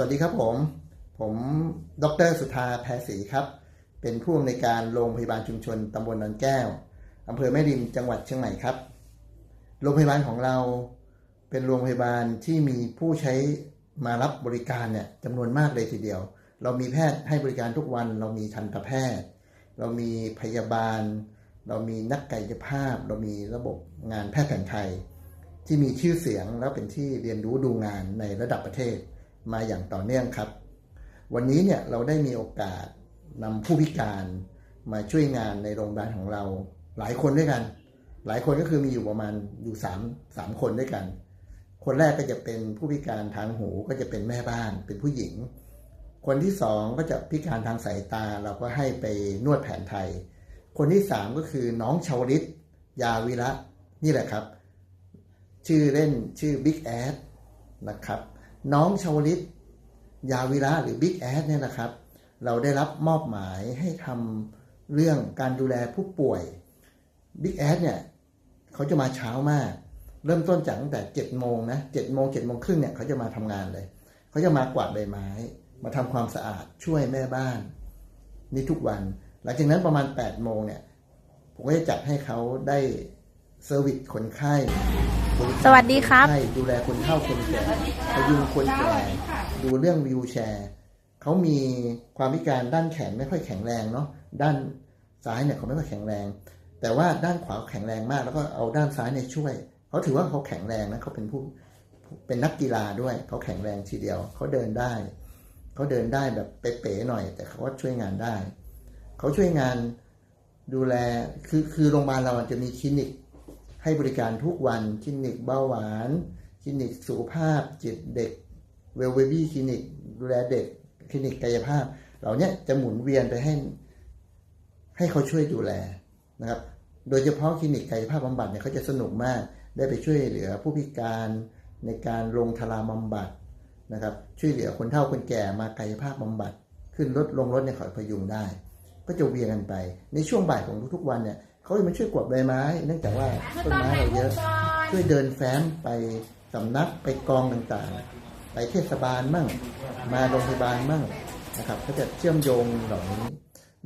วัสดีครับผม ผมดรสุธาแพรศรีครับ เป็นผู้อำนวยการโรงพยาบาลชุมชนตำบลนนแก้วอำเภอแม่ริมจังหวัดเชียงใหม่ครับ โรงพยาบาลของเราเป็นโรงพยาบาลที่มีผู้ใช้มารับบริการเนี่ยจำนวนมากเลยทีเดียว เรามีแพทย์ให้บริการทุกวัน เรามีทันตแพทย์ เรามีพยาบาล เรามีนักกายภาพ เรามีระบบงานแพทย์แผนไทย ที่มีชื่อเสียงแล้วเป็นที่เรียนรู้ดูงานในระดับประเทศ มาอย่างต่อเนื่องครับ วันนี้เนี่ยเราได้มีโอกาสนำผู้พิการมาช่วยงานในโรงพยาบาลของเราหลายคนด้วยกัน หลายคนก็คือมีอยู่ประมาณอยู่สามสามคนด้วยกัน คนแรกก็จะเป็นผู้พิการทางหูก็จะเป็นแม่บ้านเป็นผู้หญิง คนที่สองก็จะพิการทางสายตาเราก็ให้ไปนวดแผนไทย คนที่สามก็คือน้องชาวลิตยาวิระนี่แหละครับ ชื่อเล่นชื่อบิ๊กแอดนะครับ น้องชาวลิต ยาวิระหรือบิ๊กแอดเนี่ยนะครับ เราได้รับมอบหมายให้ทำเรื่องการดูแลผู้ป่วยบิ๊กแอดเนี่ยเขาจะมาเช้ามาก เริ่มต้นจากตั้งแต่เจ็ดโมงนะเจ็ดโมงเจ็ดโมงครึ่งเนี่ยเขาจะมาทำงานเลย เขาจะมากวาดใบไม้ มาทำความสะอาดช่วยแม่บ้าน นี่ทุกวัน หลังจากนั้นประมาณ8ปดโมงเนี่ยผมก็จะจัดให้เขาได้ เซอร์วิสคนไข้บริการสวัสดีครับนไข้ดูแลคนเฒ่าคนแก่พยุงคนแก่ดูเรื่องวิวแชร์เขามีความพิการด้านแขนไม่ค่อยแข็งแรงเนาะด้านซ้ายเนี่ยเขาไม่ค่อยแข็งแรง แต่ว่าด้านขวาแข็งแรงมาก แล้วก็เอาด้านซ้ายเนี่ยช่วยเขาถือว่าเขาแข็งแรงนะเขาเป็นผู้เป็นนักกีฬาด้วยเขาแข็งแรงทีเดียวเขาเดินได้เขาเดินได้แบบเป๋ๆหน่อย แต่เขาก็ช่วยงานได้เขาช่วยงานดูแลคือคือโรงพยาบาลเราจะมีคลินิก ให้บริการทุกวันคลินิกเบาหวาน คลินิกสุขภาพจิตเด็กเวลเบบี้คลินิกดูแลเด็ก คลินิกกายภาพ เหล่านี้จะหมุนเวียนไปให้ ให้เขาช่วยดูแลนะครับ โดยเฉพาะคลินิกกายภาพบำบัดเนี่ยเขาจะสนุกมาก ได้ไปช่วยเหลือผู้พิการในการลงทลาบำบัดนะครับ ช่วยเหลือคนเฒ่าคนแก่มากายภาพบำบัด ขึ้นรถลงรถเนี่ยเขาพยุงได้ ก็จะเวียนกันไป ในช่วงบ่ายของทุกๆวันเนี่ย เขาจะมาช่วยกวาดใบไม้ เนื่องจากว่าต้นไม้เราเยอะ ช่วยเดินแฟ้มไปสำนักไปกองต่างๆ ไปเทศบาลมั่ง มาโรงพยาบาลมั่งนะครับก็จะเชื่อมโยงเหล่านี้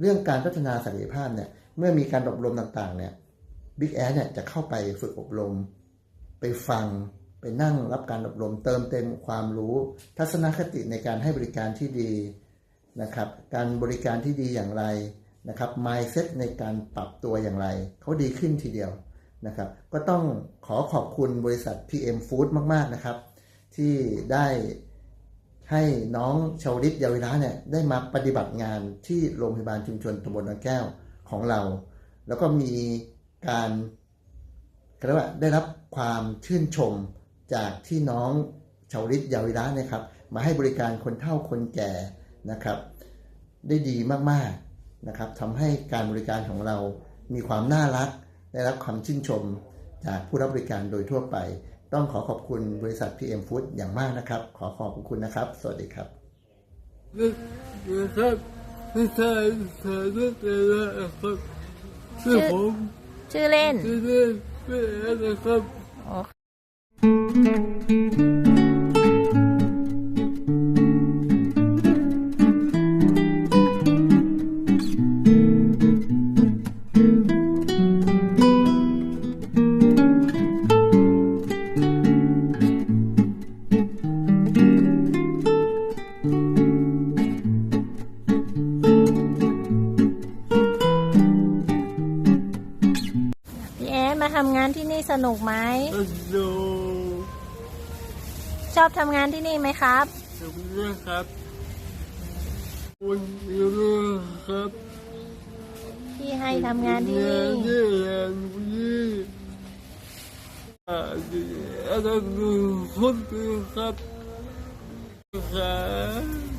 เรื่องการพัฒนาศักยภาพเนี่ย เมื่อมีการอบรมต่างๆ เนี่ยบิ๊กแอเนี่ยจะเข้าไปฝึกอบรม ไปฟังไปนั่งรับการอบรมเติมเต็มความรู้ ทัศนคติในการให้บริการที่ดีนะครับ การบริการที่ดีอย่างไร นะครับ mindset ในการปรับตัวอย่างไร เขาดีขึ้นทีเดียวนะครับ ก็ต้องขอขอบคุณบริษัท PM Food มาก ๆ นะครับ ที่ได้ให้น้องชาวลิตยาวิระเนี่ยได้มาปฏิบัติงานที่โรงพยาบาลชุมชนตำบลนนแก้วของเรา แล้วก็มีการเรียกว่าได้รับความชื่นชมจากที่น้องชาวลิตยาวิระเนะครับมาให้บริการคนเฒ่าคนแก่นะครับ ได้ดีมาก ๆ นะครับทำให้การบริการของเรามีความน่ารัก ได้รับความชื่นชมจากผู้รับบริการโดยทั่วไป ต้องขอขอบคุณบริษัท PM Food อย่างมากนะครับ ขอขอบคุณนะครับ สวัสดีครับนะครับไม่ใช่สารเรื่องอะไรนะครับคือผมชื่อเล่นที่เล่นไม่ได้นะครับ ทำงานที่นี่สนุกไหมฮัลโหลชอบทำงานที่นี่ไหมครับสวัสดีครับคุณอยู่ครับ ที่ให้ทำงานที่งานี่นที่งานนี้อ่าอาจารย์คุณครับครับ